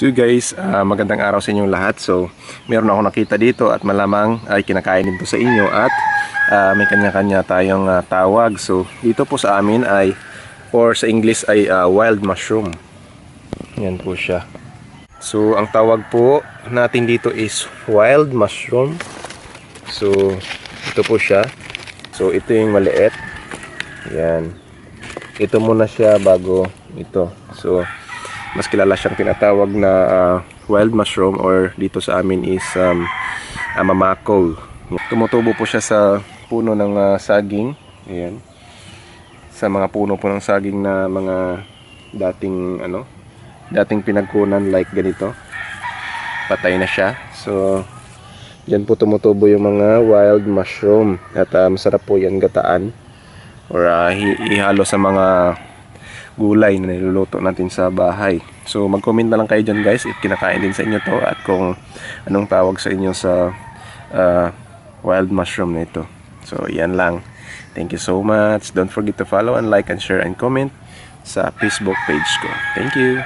So guys, ah, magandang araw sa inyong lahat. So, meron ako nakita dito at malamang ay kinakain din to sa inyo at ah, may kanya-kanya tayong ah, tawag. So, dito po sa amin ay or sa English ay ah, wild mushroom. Yan po siya. So, ang tawag po natin dito is wild mushroom. So, ito po siya. So, ito yung maliit. Yan. Ito muna siya bago ito. So, mas kilala siyang tinatawag na ah, wild mushroom or dito sa amin is um, amamakol. Tumutubo po siya sa puno ng ah, saging. Ayan. Sa mga puno po ng saging na mga dating ano, dating pinagkunan like ganito. Patay na siya. So, yan po tumutubo yung mga wild mushroom. At ah, masarap po yan gataan or hi- ihalo sa mga gulay na niluluto natin sa bahay. So mag-comment na lang kayo dyan guys if kinakain din sa inyo to at kung anong tawag sa inyo sa ah, wild mushroom na ito. So yan lang. Thank you so much. Don't forget to follow and like and share and comment sa Facebook page ko. Thank you.